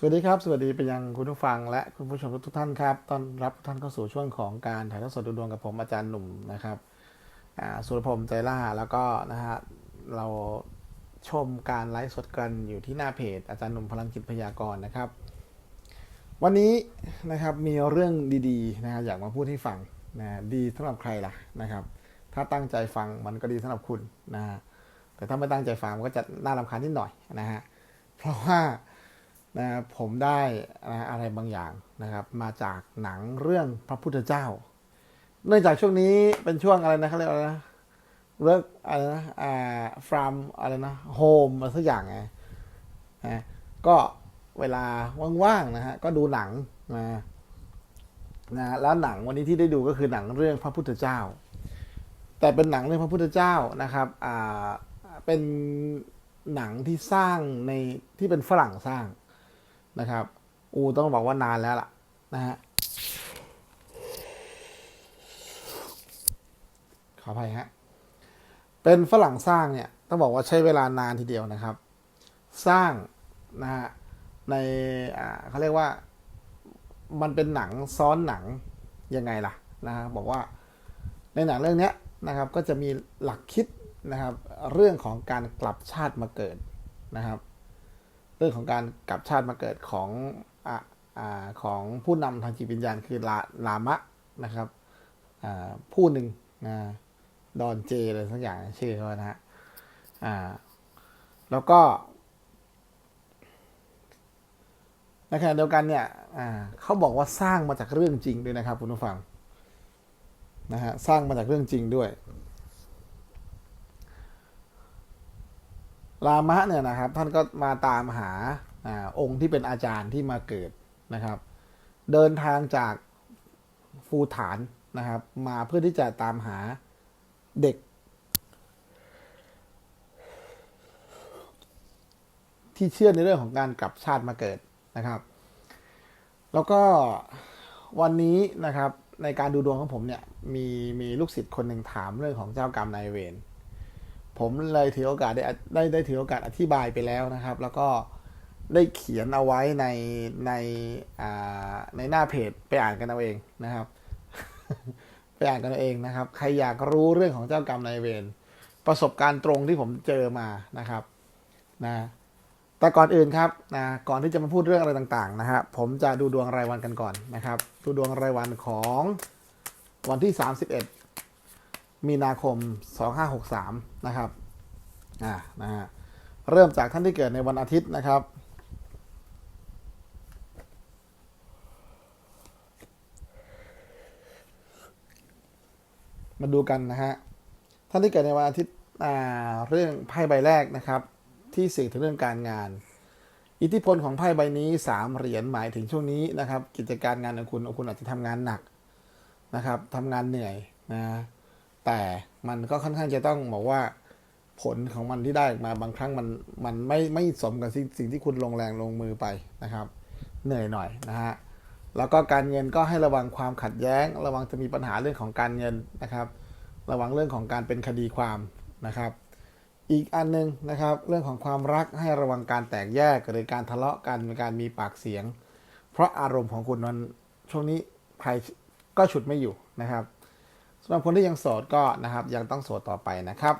สวัสดีครับ สวัสดีไปยังคุณผู้ฟังและคุณผู้ชมทุกท่านครับต้อนรับทุกท่านเข้าสู่ช่วงของการถ่ายทอดสดดูดวงกับผมอาจารย์หนุ่มนะครับสุรพงษ์ใจล่าแล้วก็นะฮะเราชมการไลฟ์สดกันอยู่ที่หน้าเพจ อาจารย์หนุ่มพลังจิตพยากรณ์นะครับ วันนี้นะครับมีเรื่องดีๆนะฮะอยากมาพูดให้ฟังนะดีสำหรับใครล่ะนะครับ ถ้าตั้งใจฟังมันก็ดีสำหรับคุณนะฮะแต่ถ้าไม่ตั้งใจฟังมันก็จะน่ารำคาญนิดหน่อยนะฮะเพราะว่า นะผมได้นะอะไรบางอย่างนะครับ มาจากหนังเรื่องพระพุทธเจ้า เนื่องจากช่วงนี้เป็นช่วงอะไรนะเขาเรียกอะไรนะเลิกอะไรนะอ่าฟรามอะไรนะโฮมอะไรสักอย่างไงนะก็เวลาว่างๆนะฮะก็ดูหนังนะนะแล้วหนังวันนี้ที่ได้ดูก็คือหนังเรื่องพระพุทธเจ้า แต่เป็นหนังเรื่องพระพุทธเจ้านะครับอ่าเป็นหนังที่สร้างในที่เป็นฝรั่งสร้าง นะครับ อูต้องบอกว่านานแล้วล่ะนะฮะขออภัยฮะเป็นฝรั่งสร้างเนี่ยต้องบอกว่าใช้เวลานานทีเดียวนะครับ สร้างนะฮะในเขาเรียกว่ามันเป็นหนังซ้อนหนังยังไงล่ะนะฮะบอกว่าในหนังเรื่องนี้นะครับก็จะมีหลักคิดนะครับ เรื่องของการกลับชาติมาเกิดนะครับ เรื่องของการกลับชาติมาเกิดของออของผู้นำทางจิตวิญญาณคือลาลามะนะครับผู้หนึ่งนะดอนเจอะไรสักอย่างชื่อเขานะฮะแล้วก็ในขณะเดียวกันเนี่ยเขาบอกว่าสร้างมาจากเรื่องจริงด้วยนะครับคุณผู้ฟังนะฮะสร้างมาจากเรื่องจริงด้วย ลามะเนี่ยนะครับท่านก็มาตามหาอาองค์ที่เป็นอาจารย์ที่มาเกิดนะครับ เดินทางจากฟูฐานนะครับ มาเพื่อที่จะตามหาเด็ก ที่เชื่อในเรื่องของการกลับชาติมาเกิดนะครับ แล้วก็วันนี้นะครับในการดูดวงของผมเนี่ยมีมีลูกศิษย์คนหนึ่งถามเรื่องของเจ้ากรรมนายเวร ผมเลยถือโอกาสได้ได้ได้ถือโอกาสอธิบายไปแล้วนะครับ แล้วก็ได้เขียนเอาไว้ในในอ่าในหน้าเพจไปอ่านกันเอาเองนะครับ ไปอ่านกันเอาเองนะครับ ใครอยากรู้เรื่องของเจ้ากรรมนายเวรประสบการณ์ตรงที่ผมเจอมานะครับนะแต่ก่อนอื่นครับนะก่อนที่จะมาพูดเรื่องอะไรต่างๆนะฮะผมจะดูดวงรายวันกันก่อนนะครับ ดูดวงรายวันของวันที่ 31 มีนาคม 2563 นะครับอ่านะฮะเริ่มจากท่านที่เกิดในวันอาทิตย์นะครับมาดูกันนะฮะ ท่านที่เกิดในวันอาทิตย์อ่าเรื่องไพ่ใบแรกนะครับ ที่สื่อถึงเรื่องการงาน อิทธิพลของไพ่ใบนี้สามเหรียญหมายถึงช่วงนี้นะครับ กิจการงานของคุณคุณอาจจะทำงานหนักนะครับทำงานเหนื่อยนะ แต่มันก็ค่อนข้างจะต้องบอกว่าผลของมันที่ได้ออกมาบางครั้งมันมันไม่ไม่สมกับสิ่งสิ่งที่คุณลงแรงลงมือไปนะครับ เหนื่อยหน่อยนะฮะแล้วก็การเงินก็ให้ระวังความขัดแย้ง ระวังจะมีปัญหาเรื่องของการเงินนะครับ ระวังเรื่องของการเป็นคดีความนะครับ อีกอันหนึงนะครับ เรื่องของความรักให้ระวังการแตกแยกหรือการทะเลาะกันการมีปากเสียง เพราะอารมณ์ของคุณมันช่วงนี้ใครก็ฉุดไม่อยู่นะครับำหรับคนที่ยังโสดก็นะครับ ยังต้องโสดต่อไปนะครับ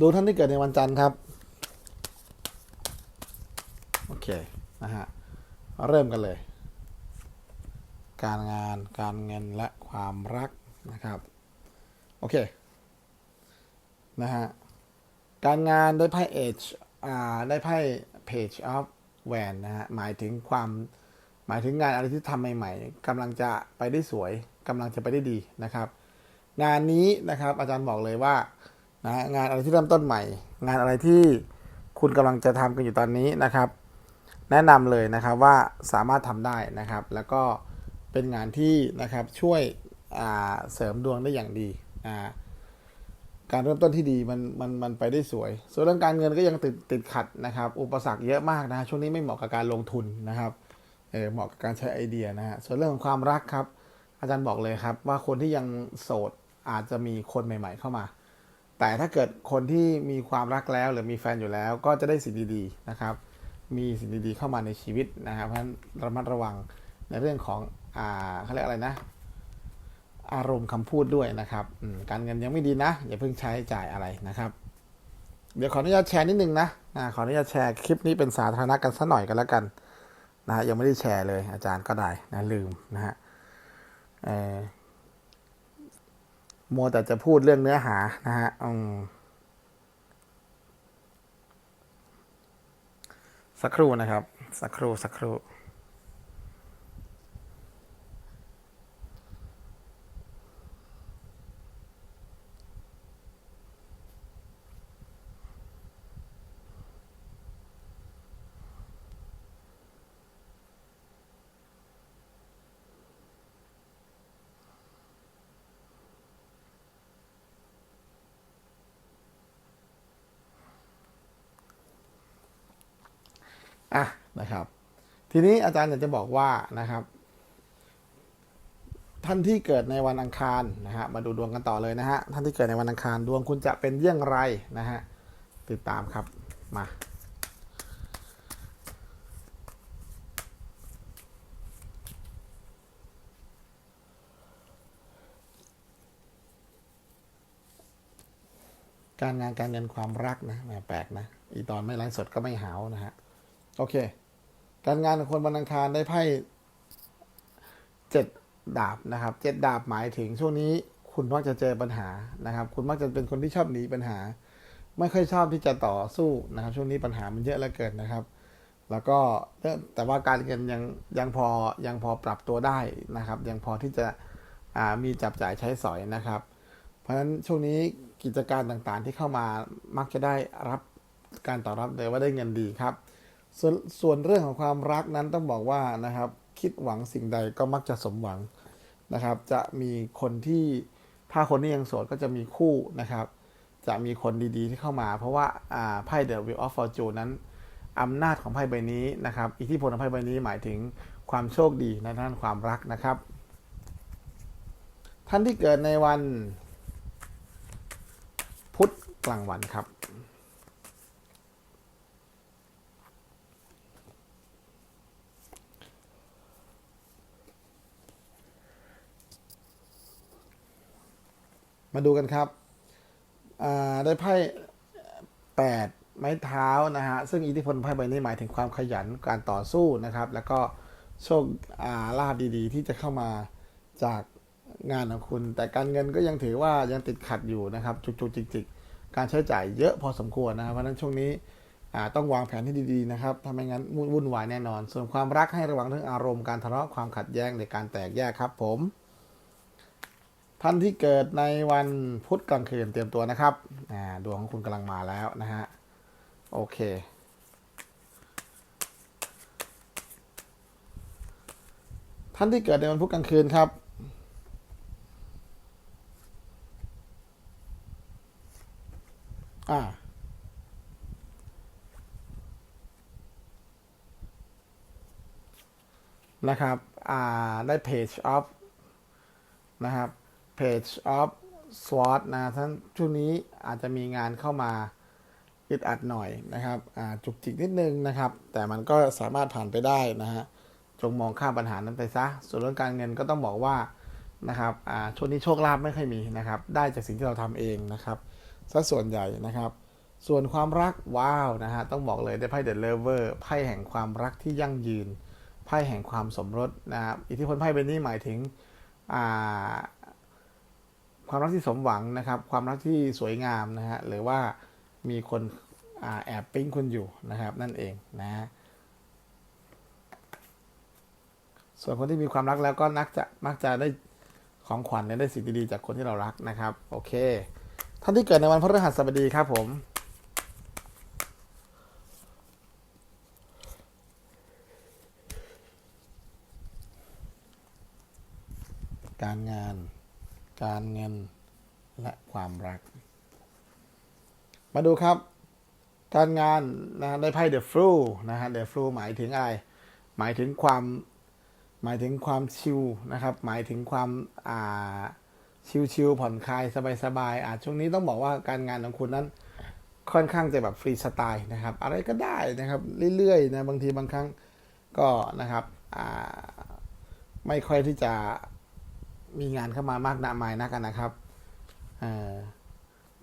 ดูท่านที่เกิดในวันจันทร์ครับ โอเค นะฮะ เริ่มกันเลย การงานการเงินและความรักนะครับ โอเค นะฮะ การงานได้ไพ่เอชอ่าได้ไพ่ page of w a n นะฮะหมายถึงความหมายถึงงานอะไรที่ทำใหม่ ๆกำลังจะไปได้สวยกำลังจะไปได้ดีนะครับ งานนี้นะครับอาจารย์บอกเลยว่านะงานอะไรที่เริ่มต้นใหม่ งานอะไรที่คุณกำลังจะทำกันอยู่ตอนนี้นะครับ แนะนำเลยนะครับว่าสามารถทำได้นะครับ แล้วก็เป็นงานที่นะครับช่วยเสริมดวงได้อย่างดีอ่า การเริ่มต้นที่ดีมันมันมันไปได้สวย ส่วนเรื่องการเงินก็ยังติดติดขัดนะครับ อุปสรรคเยอะมากนะช่วงนี้ไม่เหมาะกับการลงทุนนะครับเออเหมาะกับการใช้ไอเดียนะฮะส่วนเรื่องของความรักครับ อาจารย์บอกเลยครับว่าคนที่ยังโสดอาจจะมีคนใหม่ ๆ เข้ามา แต่ถ้าเกิดคนที่มีความรักแล้วหรือมีแฟนอยู่แล้ว ก็จะได้สิ่งดีๆนะครับ มีสิ่งดีๆเข้ามาในชีวิตนะครับเพราะฉะนั้นระมัดระวังในเรื่องของอ่าเขาเรียกอะไรนะ อารมณ์คำพูดด้วยนะครับการเงินยังไม่ดีนะ อย่าเพิ่งใช้จ่ายอะไรนะครับ เดี๋ยวขออนุญาตแชร์นิดนึงนะขออนุญาตแชร์คลิปนี้เป็นสาธารณะกันสักหน่อยกันแล้วกันนะฮะยังไม่ได้แชร์เลยอาจารย์ก็ได้นะลืมนะฮะมัวแต่จะพูดเรื่องเนื้อหานะฮะสักครู่นะครับ สักครู่สักครู่ อะนะครับ ทีนี้อาจารย์อยากจะบอกว่านะครับ ท่านที่เกิดในวันอังคารนะฮะมาดูดวงกันต่อเลยนะฮะท่านที่เกิดในวันอังคารดวงคุณจะเป็นเยี่ยงไรนะฮะติดตามครับมาการงานการเงินความรักนะแหมแปลกนะ อีตอนไม่ไลฟ์สดก็ไม่หาวนะฮะ โอเค การงานของคนวันอังคารได้ไพ่เจ็ดดาบนะครับเจ็ดดาบหมายถึงช่วงนี้คุณมักจะเจอปัญหานะครับ คุณมักจะเป็นคนที่ชอบหนีปัญหา ไม่ค่อยชอบที่จะต่อสู้นะครับ ช่วงนี้ปัญหามันเยอะเหลือเกินนะครับ แล้วก็แต่ว่าการเงินยังยังพอยังพอปรับตัวได้นะครับ ยังพอที่จะมีจับจ่ายใช้สอยนะครับ เพราะฉะนั้นช่วงนี้กิจการต่างๆที่เข้ามามักจะได้รับการตอบรับเลยว่าได้เงินดีครับ ส่วนส่วนเรื่องของความรักนั้นต้องบอกว่านะครับ คิดหวังสิ่งใดก็มักจะสมหวังนะครับ จะมีคนที่ถ้าคนที่ยังโสดก็จะมีคู่นะครับ จะมีคนดีๆที่เข้ามา เพราะว่าอ่าไพ่ The Wheel of Fortune นั้นอำนาจของไพ่ใบนี้นะครับ อิทธิพลของไพ่ใบนี้หมายถึงความโชคดีในด้านความรักนะครับ ท่านที่เกิดในวันพุธกลางวันครับ มาดูกันครับได้ไพ่แปดไม้เท้านะฮะซึ่งอิทธิพลไพ่ใบนี้หมายถึงความขยันการต่อสู้นะครับ แล้วก็โชคลาบดีๆ ที่จะเข้ามาจากงานของคุณ แต่การเงินก็ยังถือว่ายังติดขัดอยู่นะครับจุกๆจิกๆการใช้จ่ายเยอะพอสมควรนะครับเพราะฉะนั้นช่วงนี้ต้องวางแผนให้ดีๆนะครับถ้าไม่งั้นวุ่นวายแน่นอน ส่วนความรักให้ระวังเรื่องอารมณ์การทะเลาะความขัดแย้งในการแตกแยกครับผม ท่านที่เกิดในวันพุธกลางคืนเตรียมตัวนะครับอ่าดวงของคุณกำลังมาแล้วนะฮะ โอเค ท่านที่เกิดในวันพุธกลางคืนครับอ่านะครับ อ่า ได้ page of นะครับ page of sword นะท่านช่วงนี้อาจจะมีงานเข้ามาอึดอัดหน่อยนะครับจุกจิกนิดนึงนะครับ แต่มันก็สามารถผ่านไปได้นะฮะจงมองข้ามปัญหานั้นไปซะ ส่วนเรื่องการเงินก็ต้องบอกว่านะครับช่วงนี้โชคลาภไม่ค่อยมีนะครับ ได้จากสิ่งที่เราทำเองนะครับซะส่วนใหญ่นะครับ ส่วนความรักว้าวนะฮะต้องบอกเลยได้ไพ่เดอะเลเวอร์ไพ่แห่งความรักที่ยั่งยืนไพ่แห่งความสมรสนะครับอิทธิพลไพ่ใบนี้หมายถึงอ่า ความรักที่สมหวังนะครับ ความรักที่สวยงามนะฮะหรือว่ามีคนอแอบปิ้งคุณอยู่นะครับ นั่นเองนะฮะส่วนคนที่มีความรักแล้วก็นักจะมักจะได้ของขวัญและได้สิ่งดีๆจากคนที่เรารักนะครับ โอเค ท่านที่เกิดในวันพฤหัสบดีครับผม การงาน การเงินและความรัก มาดูครับ การงานนะได้ไพ่ The Flu นะฮะ The Flu หมายถึงอะไรหมายถึงความหมายถึงความชิลนะครับ หมายถึงความอ่าชิลๆผ่อนคลายสบายๆอาจช่วงนี้ต้องบอกว่าการงานของคุณนั้นค่อนข้างจะแบบฟรีสไตล์นะครับ อะไรก็ได้นะครับ เรื่อยๆนะบางทีบางครั้งก็นะครับอ่าไม่ค่อยที่จะ มีงานเข้ามามากหนามายนักกันนะครับเ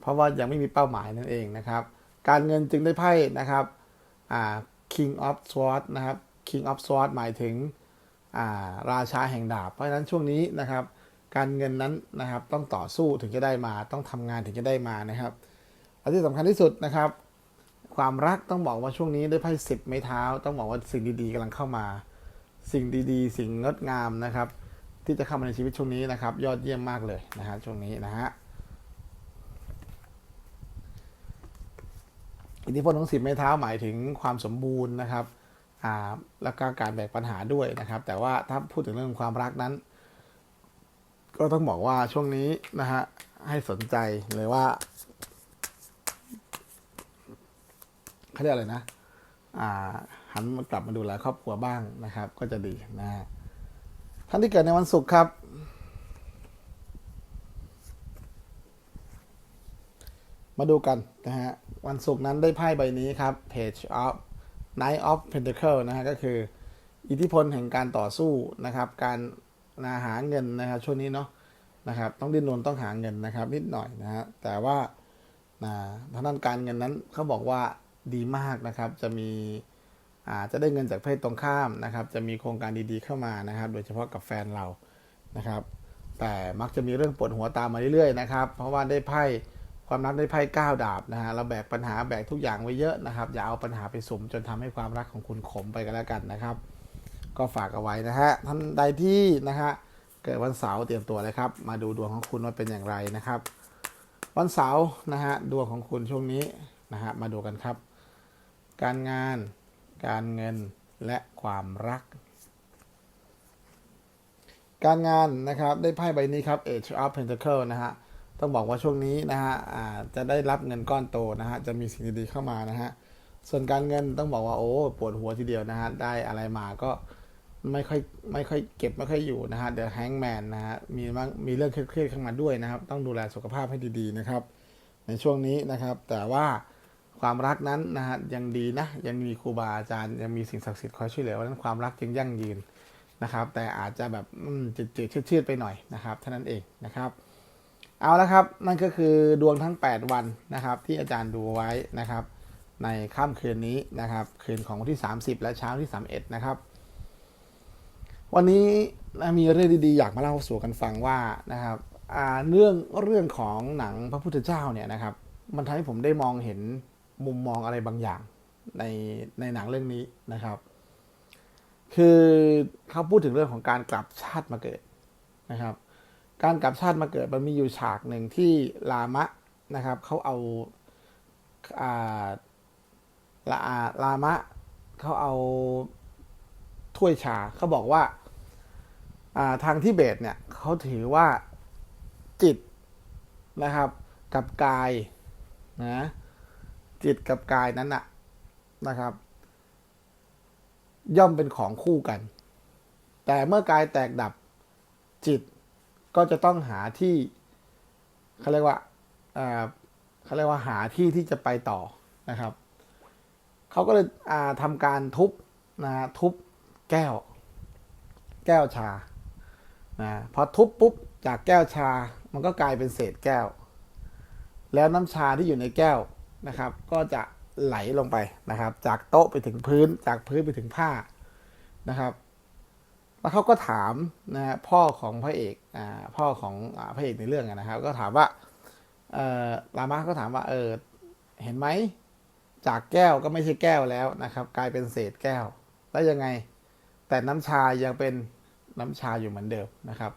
เพราะว่ายังไม่มีเป้าหมายนั่นเองนะครับ การเงินจึงได้ไพ่นะครับ King of Swords นะครับ King of Swords หมายถึงาราชาแห่งดาบ เพราะฉะนั้นช่วงนี้นะครับ การเงินนั้นนะครับต้องต่อสู้ถึงจะได้มา ต้องทำงานถึงจะได้มานะครับและที่สำคัญที่สุดนะครับ ความรักต้องบอกว่าช่วงนี้ได้ไพ่สิบไม้เท้า ต้องบอกว่าสิ่งดีๆกำลังเข้ามา สิ่งดีๆ สิ่งงดงามนะครับ ที่จะเข้ามาในชีวิตช่วงนี้นะครับ ยอดเยี่ยมมากเลยนะฮะช่วงนี้นะฮะอิทธิพลของสิบไม้เท้าหมายถึงความสมบูรณ์นะครับอ่าแล้วก็การแบกปัญหาด้วยนะครับ แต่ว่าถ้าพูดถึงเรื่องความรักนั้น ก็ต้องบอกว่าช่วงนี้นะฮะให้สนใจเลยว่าเขาเรียกอะไรนะ อ่าหันมากลับมาดูแลครอบครัวบ้างนะครับ ก็จะดีนะฮะ ท่านที่เกิดในวันศุกร์ครับ มาดูกันนะฮะ วันศุกร์นั้นได้ไพ่ใบนี้ครับ Page of Knight of Pentacle นะฮะ ก็คือ อิทธิพลแห่งการต่อสู้นะครับ การนะหาเงินนะครับ ช่วงนี้เนาะนะครับ ต้องดิ้นรนต้องหาเงินนะครับ นิดหน่อยนะฮะ แต่ว่านะทางด้านการเงินนั้นเขาบอกว่าดีมากนะครับ จะมี จะได้เงินจากเพศตรงข้ามนะครับ จะมีโครงการดีๆเข้ามานะครับ โดยเฉพาะกับแฟนเรานะครับ แต่มักจะมีเรื่องปวดหัวตามมาเรื่อยๆนะครับ เพราะว่าได้ไพ่ความรักได้ไพ่ก้าวดาบนะฮะเราแบกปัญหาแบกทุกอย่างไว้เยอะนะครับ อย่าเอาปัญหาไปสุมจนทำให้ความรักของคุณขมไปกันแล้วกันนะครับ ก็ฝากเอาไว้นะฮะท่านใดที่นะฮะเกิดวันเสาร์เตรียมตัวเลยครับ มาดูดวงของคุณว่าเป็นอย่างไรนะครับ วันเสาร์นะฮะดวงของคุณช่วงนี้นะฮะมาดูกันครับ การงาน การเงินและความรัก การงานนะครับได้ไพ่ใบนี้ครับ Age of Pentacle นะฮะต้องบอกว่าช่วงนี้นะฮะจะได้รับเงินก้อนโตนะฮะจะมีสิ่งดีๆเข้ามานะฮะส่วนการเงินต้องบอกว่าโอ้ปวดหัวทีเดียวนะฮะได้อะไรมาก็ไม่ค่อยไม่ค่อยเก็บไม่ค่อยอยู่นะฮะเดี๋ยวแฮงแมนนะฮะมีบ้งมีเรื่องเครียดๆเข้ามาด้วยนะครับ ต้องดูแลสุขภาพให้ดีๆนะครับ ในช่วงนี้นะครับ แต่ว่า ความรักนั้นนะฮะยังดีนะยังมีครูบาอาจารย์ยังมีสิ่งศักดิ์สิทธิ์คอยช่วยเหลือวันนั้นความรักจึงยั่งยืนนะครับ แต่อาจจะแบบอืมจืดๆชืดๆไปหน่อยนะครับเท่านั้นเองนะครับ เอาละครับนั่นก็คือดวงทั้ง 8 วันนะครับ ที่อาจารย์ดูไว้นะครับ ในค่ำคืนนี้นะครับ คืนของวันที่ 30 และเช้าที่ 31 นะครับ วันนี้มีเรื่องดีๆอยากมาเล่าสู่กันฟังว่านะครับอ่าเรื่องเรื่องของหนังพระพุทธเจ้าเนี่ยนะครับ มันทำให้ผมได้มองเห็น มุมมองอะไรบางอย่าง ในในหนังเรื่องนี้นะครับ คือเขาพูดถึงเรื่องของการกลับชาติมาเกิดนะครับ การกลับชาติมาเกิดมันมีอยู่ฉากหนึ่งที่ลามะนะครับเขาเอาอาลาลามะเขาเอาถ้วยชาเขาบอกว่าาทางทิเบตเนี่ยเขาถือว่าจิตนะครับกับกายนะ จิตกับกายนั้นนะนะครับ ย่อมเป็นของคู่กัน แต่เมื่อกายแตกดับจิตก็จะต้องหาที่เขาเรียกว่าเขาเรียกว่าหาที่ที่จะไปต่อนะครับเขาก็เลยทำการทุบนะทุบแก้ว แก้วชานะพอทุบปุ๊บจากแก้วชามันก็กลายเป็นเศษแก้ว แล้วน้ำชาที่อยู่ในแก้ว นะครับ ก็จะไหลลงไปนะครับ จากโต๊ะไปถึงพื้น จากพื้นไปถึงผ้านะครับ แล้วเขาก็ถามนะพ่อของพระเอกอ่าพ่อของอพระเอกในเรื่องนะครับ ก็ถามว่าเออลามาก็ถามว่าเออเห็นไหมจากแก้วก็ไม่ใช่แก้วแล้วนะครับ กลายเป็นเศษแก้ว แล้วยังไง แต่น้ำชายังเป็นน้ำชาอยู่เหมือนเดิมนะครับ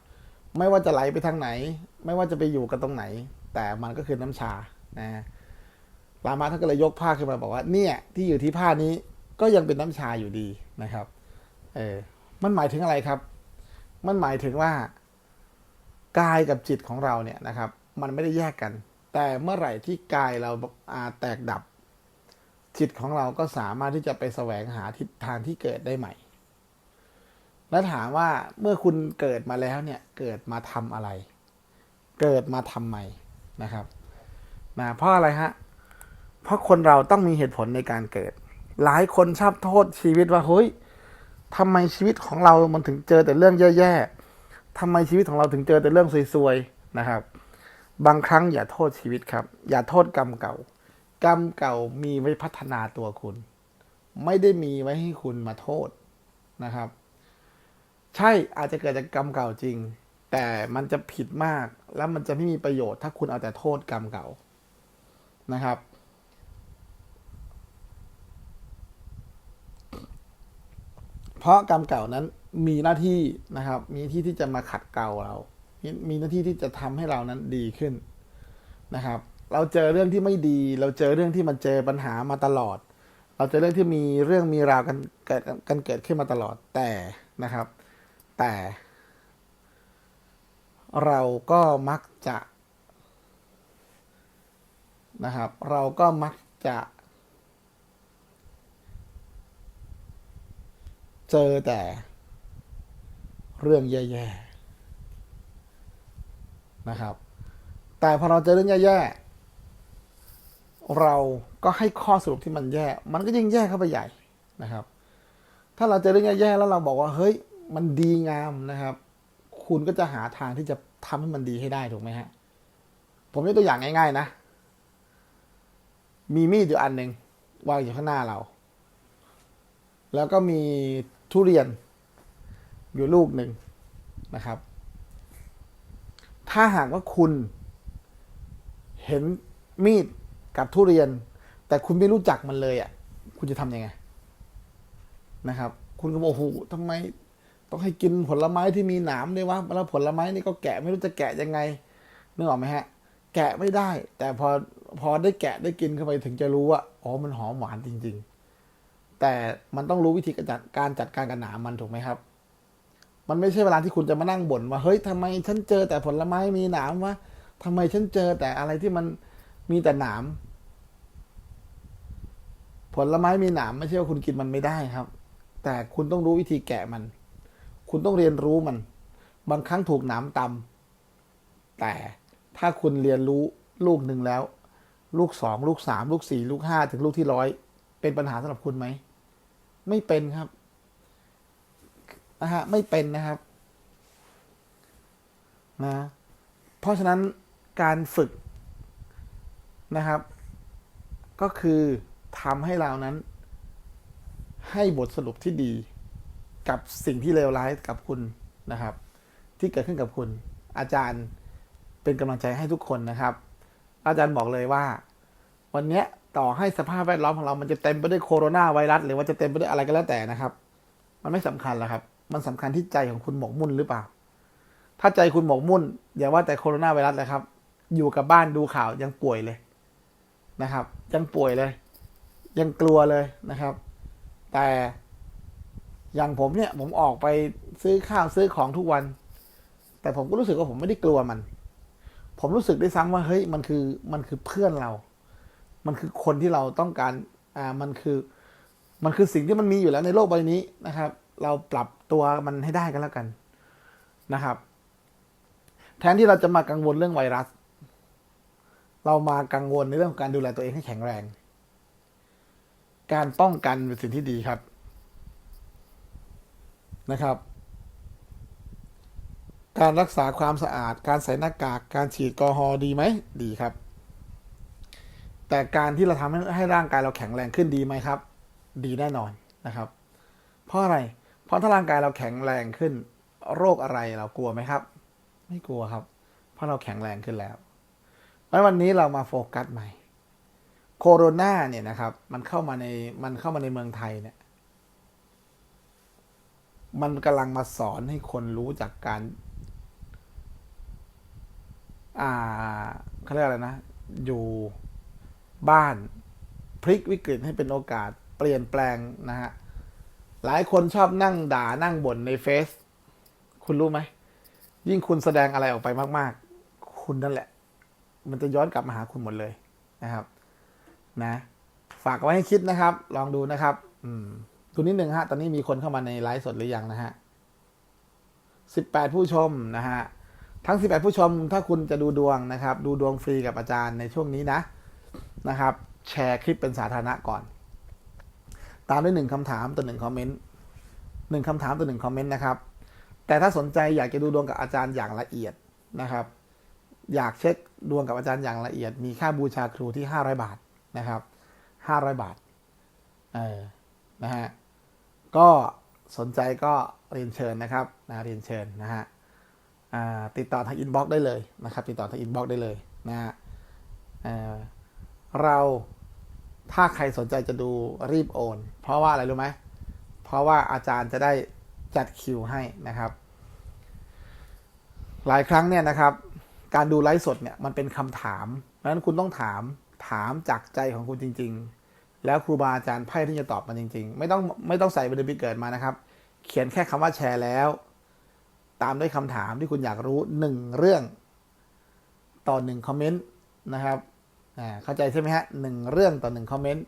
ไม่ว่าจะไหลไปทางไหน ไม่ว่าจะไปอยู่กันตรงไหน แต่มันก็คือน้ำชานะ ลามาท่านก็เลยยกผ้าขึ้นมาบอกว่า เนี่ยที่อยู่ที่ผ้านี้ก็ยังเป็นน้ำชาอยู่ดีนะครับ เออมันหมายถึงอะไรครับ มันหมายถึงว่ากายกับจิตของเราเนี่ยนะครับ มันไม่ได้แยกกัน แต่เมื่อไหร่ที่กายเราอาแตกดับ จิตของเราก็สามารถที่จะไปแสวงหาทิศทางที่เกิดได้ใหม่ แล้วถามว่าเมื่อคุณเกิดมาแล้วเนี่ยเกิดมาทำอะไร เกิดมาทำไมนะครับนะเพราะอะไรฮะ เพราะคนเราต้องมีเหตุผลในการเกิด หลายคนชอบโทษชีวิตว่าเฮ้ยทำไมชีวิตของเรา มันถึงเจอแต่เรื่องแย่ๆทำไมชีวิตของเราถึงเจอแต่เรื่องซวยๆนะครับ บางครั้งอย่าโทษชีวิตครับ อย่าโทษกรรมเก่า กรรมเก่ามีไว้พัฒนาตัวคุณ ไม่ได้มีไว้ให้คุณมาโทษนะครับ ใช่อาจจะเกิดจากกรรมเก่าจริง แต่มันจะผิดมาก แล้วมันจะไม่มีประโยชน์ ถ้าคุณเอาแต่โทษกรรมเก่านะครับ เพราะกรรมเก่านั้นมีหน้าที่นะครับ มีที่ที่จะมาขัดเกลาเรา มีมีหน้าที่ที่จะทำให้เรานั้นดีขึ้นนะครับ เราเจอเรื่องที่ไม่ดี เราเจอเรื่องที่มันเจอปัญหามาตลอด เราเจอเรื่องที่มีเรื่องมีราวกันเกิดกันเกิดขึ้นมาตลอดแต่นะครับ แต่ เราก็มักจะนะครับ เราก็มักจะ เจอแต่เรื่องแย่ๆนะครับ แต่พอเราเจอเรื่องแย่ๆเราก็ให้ข้อสรุปที่มันแย่ มันก็ยิ่งแย่เข้าไปใหญ่นะครับ ถ้าเราเจอเรื่องแย่ๆแล้วเราบอกว่าเฮ้ยมันดีงามนะครับ คุณก็จะหาทางที่จะทำให้มันดีให้ได้ถูกไหมฮะ ผมยกตัวอย่างง่ายๆนะ มีมีดอยู่อันหนึ่งวางอยู่ข้างหน้าเรา แล้วก็มี ทุเรียน อยู่ลูกหนึ่งนะครับ ถ้าหากว่าคุณเห็นมีดกับทุเรียน แต่คุณไม่รู้จักมันเลยอะ คุณจะทำยังไงนะครับ คุณก็บอกโอ้โหทำไมต้องให้กินผลไม้ที่มีหนามด้วยวะแล้วผลไม้นี่ก็แกะไม่รู้จะแกะยังไงนึกออกไหมฮะ แกะไม่ได้ แต่พอพอได้แกะได้กินเข้าไปถึงจะรู้ว่าอ๋อมันหอมหวานจริง ๆ แต่มันต้องรู้วิธีการจัดการจัดการกับหนามมันถูกไหมครับ มันไม่ใช่เวลาที่คุณจะมานั่งบ่นว่าเฮ้ยทำไมฉันเจอแต่ผลไม้มีหนามวะทำไมฉันเจอแต่อะไรที่มันมีแต่หนามผลไม้มีหนามไม่ใช่ว่าคุณกินมันไม่ได้ครับ แต่คุณต้องรู้วิธีแกะมัน คุณต้องเรียนรู้มัน บางครั้งถูกหนามตำแต่ถ้าคุณเรียนรู้ลูกหนึ่งแล้ว ลูกสองลูกสามลูกสี่ลูกห้าถึงลูกที่ร้อยเป็นปัญหาสำหรับคุณไหม ไม่เป็นครับนะฮะไม่เป็นนะครับนะเพราะฉะนั้นการฝึกนะครับ ก็คือทำให้เรานั้น ให้บทสรุปที่ดีกับสิ่งที่เลวร้ายกับคุณนะครับ ที่เกิดขึ้นกับคุณ อาจารย์เป็นกำลังใจให้ทุกคนนะครับ อาจารย์บอกเลยว่า วันเนี้ย ต่อให้สภาพแวดล้อมของเรามันจะเต็มไปด้วยโคโรนาไวรัสหรือว่าจะเต็มไปด้วยอะไรก็แล้วแต่นะครับ มันไม่สำคัญหรอกครับ มันสำคัญที่ใจของคุณหมกมุ่นหรือเปล่า ถ้าใจคุณหมกมุ่น อย่าว่าแต่โคโรนาไวรัสเลยครับ อยู่กับบ้านดูข่าวยังป่วยเลยนะครับ ยังป่วยเลย ยังกลัวเลยนะครับ แต่อย่างผมเนี่ยผมออกไปซื้อข้าวซื้อของทุกวัน แต่ผมก็รู้สึกว่าผมไม่ได้กลัวมัน ผมรู้สึกได้ซ้ำว่าเฮ้ยมันคือมันคือเพื่อนเรา มันคือคนที่เราต้องการอ่ามันคือมันคือสิ่งที่มันมีอยู่แล้วในโลกใบนี้นะครับ เราปรับตัวมันให้ได้กันแล้วกันนะครับ แทนที่เราจะมากังวลเรื่องไวรัส เรามากังวลในเรื่องของการดูแลตัวเองให้แข็งแรง การป้องกันเป็นสิ่งที่ดีครับนะครับ การรักษาความสะอาด การใส่หน้ากาก การฉีดแอลกอฮอล์ดีไหม ดีครับ แต่การที่เราทำให้ให้ร่างกายเราแข็งแรงขึ้นดีไหมครับ ดีแน่นอนนะครับ เพราะอะไร เพราะถ้าร่างกายเราแข็งแรงขึ้น โรคอะไรเรากลัวไหมครับ ไม่กลัวครับ เพราะเราแข็งแรงขึ้นแล้วแล้ววันนี้เรามาโฟกัสใหม่โคโรนาเนี่ยนะครับ มันเข้ามาในมันเข้ามาในเมืองไทยเนี่ยมันกำลังมาสอนให้คนรู้จากการ อ่าเขาเรียกอะไรนะ อยู่ บ้าน พลิกวิกฤตให้เป็นโอกาสเปลี่ยนแปลงนะฮะ หลายคนชอบนั่งด่านั่งบ่นในเฟซคุณรู้ไหม ยิ่งคุณแสดงอะไรออกไปมาก ๆ คุณนั่นแหละ มันจะย้อนกลับมาหาคุณหมดเลยนะครับ นะ ฝากไว้ให้คิดนะครับ ลองดูนะครับ อืมดูนิดหนึ่งฮะ ตอนนี้มีคนเข้ามาในไลฟ์สดหรือยังนะฮะสิบแปดผู้ชมนะฮะ ทั้ง18ผู้ชม ถ้าคุณจะดูดวงนะครับ ดูดวงฟรีกับอาจารย์ในช่วงนี้นะ นะครับ แชร์คลิปเป็นสาธารณะก่อน ตามด้วยหนึ่งคำถามต่อหนึ่งคอมเมนต์หนึ่งคำถามต่อหนึ่งคอมเมนต์นะครับ แต่ถ้าสนใจอยากจะดูดวงกับอาจารย์อย่างละเอียดนะครับ อยากเช็คดวงกับอาจารย์อย่างละเอียด มีค่าบูชาครูที่ 500 บาทนะครับ 500 บาท เออ นะฮะ ก็สนใจก็เรียนเชิญนะครับนะเรียนเชิญนะฮะติดต่อทางอินบ็อกซ์ได้เลยนะครับ ติดต่อทางอินบ็อกซ์ได้เลยนะฮะ เราถ้าใครสนใจจะดูรีบโอน เพราะว่าอะไรรู้ไหม เพราะว่าอาจารย์จะได้จัดคิวให้นะครับ หลายครั้งเนี่ยนะครับ การดูไลฟ์สดเนี่ยมันเป็นคำถามเพราะนั้นคุณต้องถามถามจากใจของคุณจริง ๆ แล้วครูบาอาจารย์ไพ่ที่จะตอบมันจริง ๆ ไม่ต้องไม่ต้องใส่วันเดือนปีเกิดมานะครับ เขียนแค่คำว่าแชร์แล้ว ตามด้วยคำถามที่คุณอยากรู้หนึ่งเรื่องต่อหนึ่งคอมเมนต์นะครับ เข้าใจใช่ไหมฮะหนึ่งเรื่องต่อหนึ่งคอมเมนต์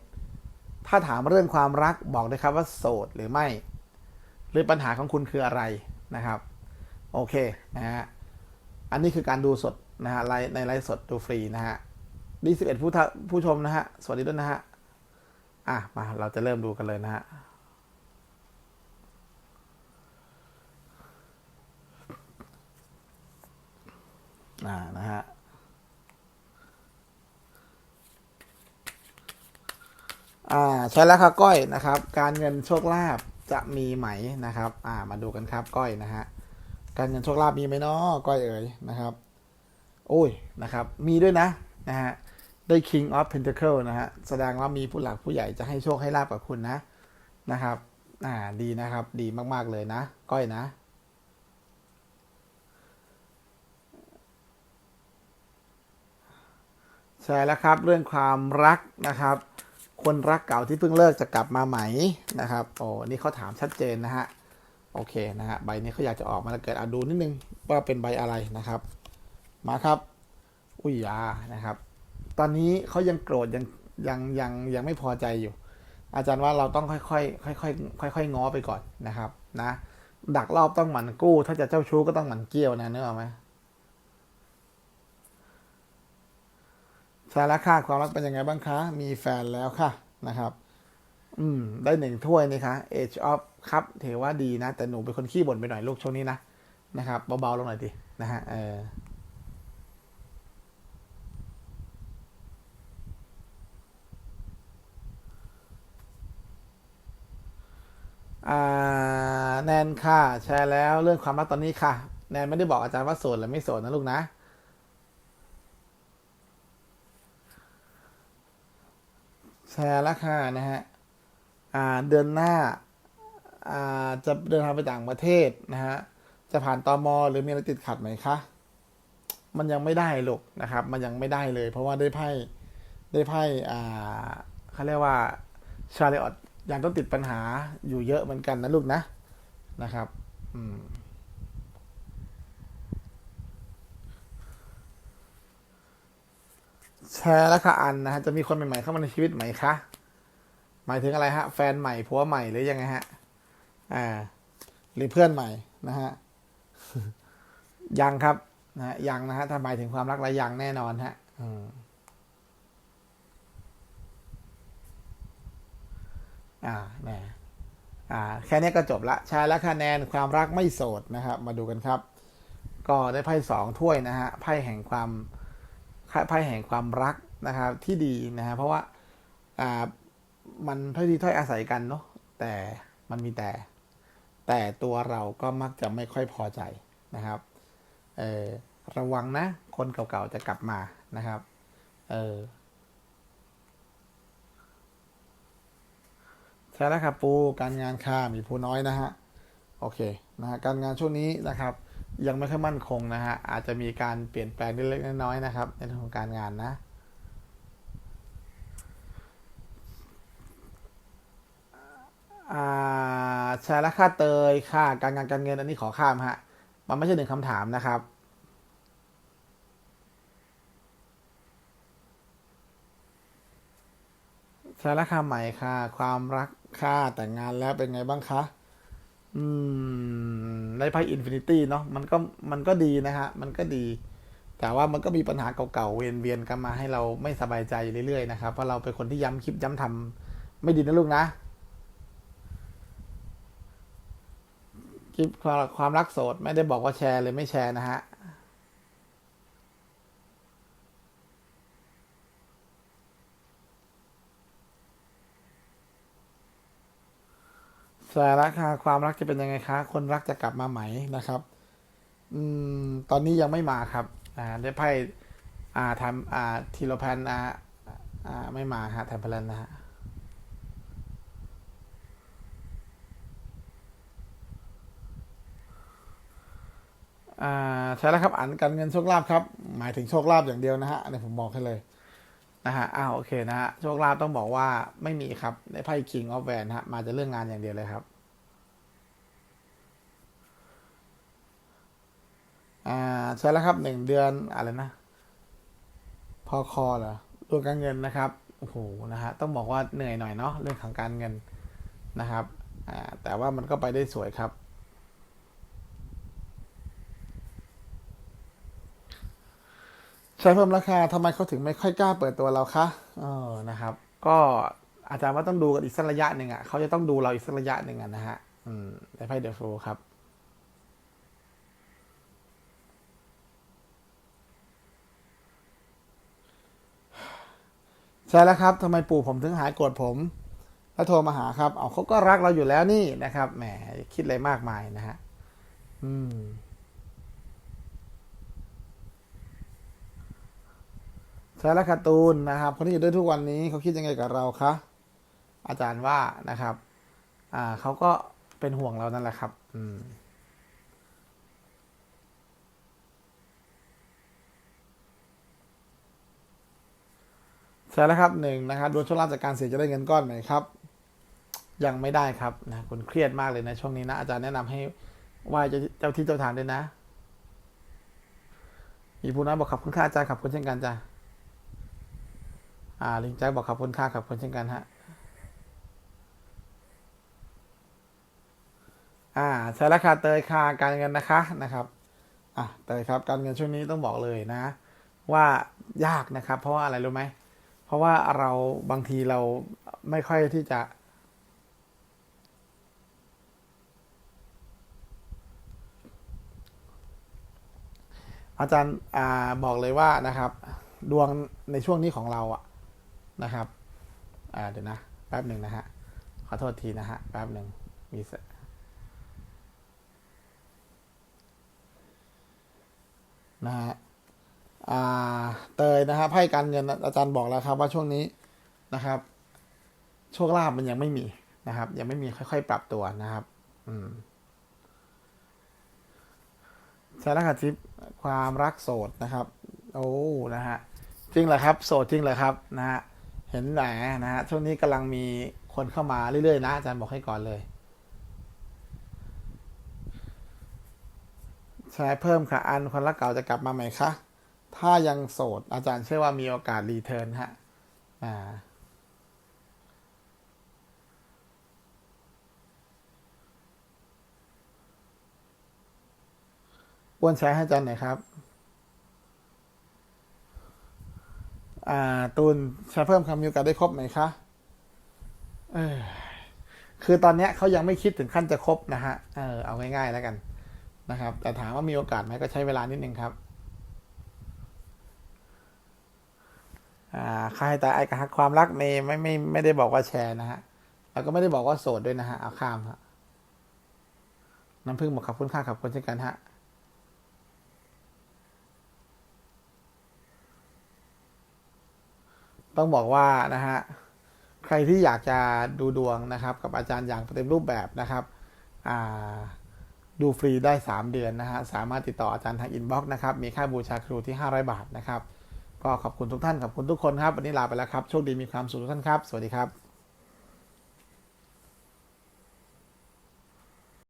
ถ้าถามเรื่องความรักบอกเลยครับว่าโสดหรือไม่ หรือปัญหาของคุณคืออะไรนะครับ โอเคนะฮะ อันนี้คือการดูสดนะฮะไลในไลฟ์สดดูฟรีนะฮะดีสิบเอ็ดผู้ผู้ชมนะฮะ สวัสดีด้วยนะฮะ อะ มา เราจะเริ่มดูกันเลยนะฮะอ่านะฮะ อ่าใช่แล้วครับก้อยนะครับ การเงินโชคลาภจะมีไหมนะครับ อ่ามาดูกันครับก้อยนะฮะการเงินโชคลาภมีไหมเนาะก้อยเอ๋ยนะครับโอ้ยนะครับ มีด้วยนะนะฮะได้ King of Pentacle นะฮะแสดงว่ามีผู้หลักผู้ใหญ่จะให้โชคให้ลาบกับคุณนะนะครับอ่าดีนะครับ ดีมาก ๆ เลยนะ ก้อยนะ ใช่แล้วครับ เรื่องความรักนะครับ คนรักเก่าที่เพิ่งเลิกจะกลับมาไหมนะครับโอ้นี่เขาถามชัดเจนนะฮะโอเคนะฮะใบนี้เขาอยากจะออกมาแล้วเกิดอะดูนิดนึงว่าเป็นใบอะไรนะครับ มาครับอุ้ยยานะครับ ตอนนี้เขายังโกรธยังยังยังยังไม่พอใจอยู่ อาจารย์ว่าเราต้องค่อยๆค่อยๆค่อยๆง้อไปก่อนนะครับนะดักรอบต้องหมั่นกู้ ถ้าจะเจ้าชู้ก็ต้องหมั่นเกี้ยวนะเนึกอไหม ใช่แล้วค่ะความรักเป็นยังไงบ้างคะ มีแฟนแล้วค่ะนะครับ อืม ได้หนึ่งถ้วยนี่คะ Age of ครับถือว่าดีนะ แต่หนูเป็นคนขี้บ่นไปหน่อยลูกช่วงนี้นะนะครับเบาๆลงหน่อยดินะฮะเอออ่าแนนค่ะ แชร์แล้วเรื่องความรักตอนนี้ค่ะ แนนไม่ได้บอกอาจารย์ว่าโสดหรือไม่โสดนะลูกนะ แชร์ราคานะฮะอ่าเดือนหน้าอ่าจะเดินทางไปต่างประเทศนะฮะจะผ่านตอมหรือมีอะไรติดขัดไหมคะ มันยังไม่ได้ลูกนะครับ มันยังไม่ได้เลย เพราะว่าได้ไพ่ได้ไพ่อ่าเขาเรียกว่าชาเลออตยังต้องติดปัญหาอยู่เยอะเหมือนกันนะลูกนะนะครับ อืม แชร์แล้วค่ะอันนะฮะจะมีคนใหม่ๆเข้ามาในชีวิตไหมคะหมายถึงอะไรฮะ แฟนใหม่ผัวใหม่หรือยังไงฮะอ่าหรือเพื่อนใหม่นะฮะยังครับนะฮะยังนะฮะถ้าหมายถึงความรักแล้วยังแน่นอนฮะอืมอ่าแหมอ่า แค่นี้ก็จบละใช้แล้วคะแนนความรักไม่โสดนะครับ มาดูกันครับ ก็ได้ไพ่สองถ้วยนะฮะไพ่แห่งความ ไพ่แห่งความรักนะครับที่ดีนะฮะเพราะว่าอ่ามันถ้อยทีถ้อยอาศัยกันเนาะแต่มันมีแต่ แต่ตัวเราก็มักจะไม่ค่อยพอใจนะครับเออระวังนะ คนเก่าๆจะกลับมานะครับเออใช่แล้วครับปูการงานค่ามีผู้น้อยนะฮะโอเคนะฮะการงานช่วงนี้นะครับ ยังไม่ค่อยมั่นคงนะฮะ อาจจะมีการเปลี่ยนแปลงเล็กๆน้อยๆนะครับ ในเรื่องของการงานนะอ่าแชร์และค่าเตยค่าการงานการเงินอันนี้ขอข้ามฮะ มันไม่ใช่หนึ่งคำถามนะครับแชร์และค่าใหม่ค่ะ ความรักค่าแต่งงานแล้วเป็นไงบ้างคะ อืมไพ่อินฟินิตี้เนาะมันก็มันก็ดีนะฮะ มันก็ดี แต่ว่ามันก็มีปัญหาเก่าๆ เวียนๆกันมาให้เราไม่สบายใจเรื่อยๆนะครับ เพราะเราเป็นคนที่ย้ำคลิปย้ำทำไม่ดีนะลูกนะคลิปความรักโสดไม่ได้บอกว่าแชร์เลยไม่แชร์นะฮะ สาระค่ะความรักจะเป็นยังไงคะ คนรักจะกลับมาไหมนะครับ อืม ตอนนี้ยังไม่มาครับ อ่า ได้ไพ่อ่าทำอ่าทีโรแพนอ่าอ่า ไม่มาฮะแทมเพลนนะฮะอ่าใช่แล้วครับอันการเงินโชคลาภครับ หมายถึงโชคลาภอย่างเดียวนะฮะอันนี้ผมบอกให้เลย นะฮะอ้าวโอเคนะฮะโชคลาภต้องบอกว่าไม่มีครับในไพ่ King of w a n ฮะมาจะเรื่องงานอย่างเดียวเลยครับอ่าใช่แล้วครับหนึ่งเดือนอะไรนะพอคอเหรอดวงการเงินนะครับโอ้โหนะฮะต้องบอกว่าเหนื่อยหน่อยเนาะเรื่องของการเงินนะครับอ่าแต่ว่ามันก็ไปได้สวยครับ ช้เพิ่มราคาทำไมเขาถึงไม่ค่อยกล้าเปิดตัวเราคะเออนะครับ ก็อาจารย์ว่าต้องดูกันอีกสักระยะหนึ่งอะเขาจะต้องดูเราอีกสักระยะหนึ่งอะนะฮะอืมในไพ่เดฟโฟครับใช่แล้วครับทำไมปู่ผมถึงหายโกรธผม แล้วโทรมาหาครับ เอาเขาก็รักเราอยู่แล้วนี่นะครับ แหม คิดอะไรมากมายนะฮะ อืม ใช่แล้วการ์ตูนนะครับ คนที่อยู่ด้วยทุกวันนี้เขาคิดยังไงกับเราคะอาจารย์ว่านะครับ อ่าเขาก็เป็นห่วงเรานั่นแหละครับ อืมใช่แล้วครับหนึ่งนะครับดวงโชคลาภจากการเสียจะได้เงินก้อนไหมครับ ยังไม่ได้ครับนะคุณเครียดมากเลยนะ ช่วงนี้นะ อาจารย์แนะนำให้ไหว้เจ้าเจ้าที่เจ้าทางด้วยนะ มีผู้น้อยบอกขอบคุณค่าอาจารย์ขอบคุณเช่นกันจ้ะ อ่าลิงแจ็คบอกขอบคุณค่าขอบคุณเช่นกันฮะอ่าใช่แล้วค่ะเตยค่ะการเงินนะคะนะครับอะเตยครับการเงินช่วงนี้ต้องบอกเลยนะ ว่ายากนะครับ เพราะว่าอะไรรู้ไหมเพราะว่าเราบางทีเราไม่ค่อยที่จะอาจารย์อ่าบอกเลยว่านะครับ ดวงในช่วงนี้ของเราอะ นะครับอ่าเดี๋ยวนะแป๊บหนึ่งนะฮะขอโทษทีนะฮะแป๊บหนึ่งมีสนะฮะเตยนะครับไพ่การเงินอาจารย์บอกแล้วครับว่าช่วงนี้นะครับ โชคลาภมันยังไม่มีนะครับ ยังไม่มีค่อย ๆ ปรับตัวนะครับ อืมใช่แล้วค่ะทิปความรักโสดนะครับ โอ้นะฮะจริงเหรอครับ โสดจริงเหรอครับนะฮะ เห็นแหมนะฮะช่วงนี้กำลังมีคนเข้ามาเรื่อยๆนะอาจารย์บอกให้ก่อนเลยใช้เพิ่มค่ะ อันคนรักเก่าจะกลับมาไหมคะ ถ้ายังโสด อาจารย์เชื่อว่ามีโอกาสรีเทิร์นฮะอ่าอ้วนแชร์ให้อาจารย์หน่อยครับ อ่าตูนแชร์เพิ่มคำมีโอกาสได้ครบไหมคะเออคือตอนเนี้ยเขายังไม่คิดถึงขั้นจะครบนะฮะเออเอาง่ายๆแล้วกันนะครับ แต่ถามว่ามีโอกาสไหมก็ใช้เวลานิดนึงครับอ่าใครแต่ไอ้กับความรักเมย์ไม่ไม่ไม่ได้บอกว่าแชร์นะฮะแล้วก็ไม่ได้บอกว่าโสดด้วยนะฮะเอาข้ามฮะน้ำพึ่งบอกขอบคุณค่าขอบคุณเช่นกันฮะ ต้องบอกว่านะฮะใครที่อยากจะดูดวงนะครับ กับอาจารย์อย่างเต็มรูปแบบนะครับดูฟรีได้ 3 เดือนนะฮะสามารถติดต่ออาจารย์ทางอินบ็อกซ์นะครับมีค่าบูชาครูที่ 500 บาทนะครับ ก็ขอบคุณทุกท่านขอบคุณทุกคนครับ วันนี้ลาไปแล้วครับ โชคดีมีความสุขทุกท่านครับ สวัสดีครับ